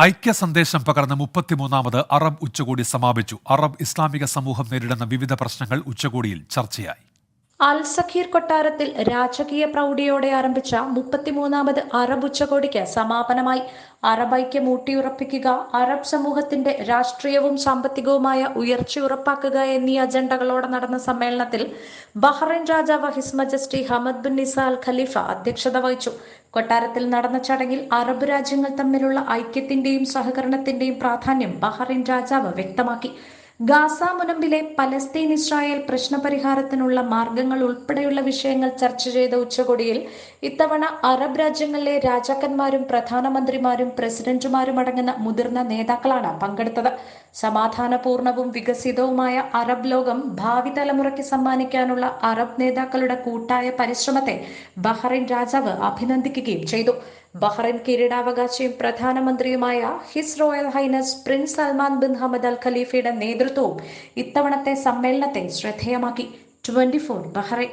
ഐക്യ സന്ദേശം പകർന്ന് മുപ്പത്തിമൂന്നാമത് അറബ് ഉച്ചകോടി സമാപിച്ചു. അറബ് ഇസ്ലാമിക സമൂഹം നേരിടുന്ന വിവിധ പ്രശ്നങ്ങൾ ഉച്ചകോടിയിൽ ചർച്ചയായി. അൽ സഖീർ കൊട്ടാരത്തിൽ രാജകീയ പ്രൗഢിയോടെ ആരംഭിച്ച മുപ്പത്തിമൂന്നാമത് അറബ് ഉച്ചകോടിക്ക് സമാപനമായി അറബ് ഐക്യം ഊട്ടിയുറപ്പിക്കുക അറബ് സമൂഹത്തിന്റെ രാഷ്ട്രീയവും സാമ്പത്തികവുമായ ഉയർച്ച ഉറപ്പാക്കുക എന്നീ അജണ്ടകളോടെ നടന്ന സമ്മേളനത്തിൽ ബഹ്റൈൻ രാജാവ് his majesty Hamad bin Isa al Khalifa അധ്യക്ഷത വഹിച്ചു. കൊട്ടാരത്തിൽ നടന്ന ചടങ്ങിൽ അറബ് രാജ്യങ്ങൾ തമ്മിലുള്ള ഐക്യത്തിന്റെയും സഹകരണത്തിന്റെയും പ്രാധാന്യം ബഹ്റൈൻ രാജാവ് വ്യക്തമാക്കി. ഗാസ മുനമ്പിലെ പലസ്തീൻ ഇസ്രായേൽ പ്രശ്നപരിഹാരത്തിനുള്ള മാർഗങ്ങൾ ഉൾപ്പെടെയുള്ള വിഷയങ്ങൾ ചർച്ച ചെയ്ത ഉച്ചകോടിയിൽ ഇത്തവണ അറബ് രാജ്യങ്ങളിലെ രാജാക്കന്മാരും പ്രധാനമന്ത്രിമാരും പ്രസിഡന്റുമാരും അടങ്ങുന്ന മുതിർന്ന നേതാക്കളാണ് പങ്കെടുത്തത്. സമാധാനപൂർണവും വികസിതവുമായ അറബ് ലോകം ഭാവി തലമുറയ്ക്ക് സമ്മാനിക്കാനുള്ള അറബ് നേതാക്കളുടെ കൂട്ടായ പരിശ്രമത്തെ ബഹ്റൈൻ രാജാവ് അഭിനന്ദിക്കുകയും ചെയ്തു. ബഹ്റൈൻ കിരീടാവകാശിയും പ്രധാനമന്ത്രിയുമായ his royal highness prince Salman bin Hamad al ഖലീഫയുടെ നേതൃത്വവും ഇത്തവണത്തെ സമ്മേളനത്തെ ശ്രദ്ധേയമാക്കി. Twenty four Bahrain.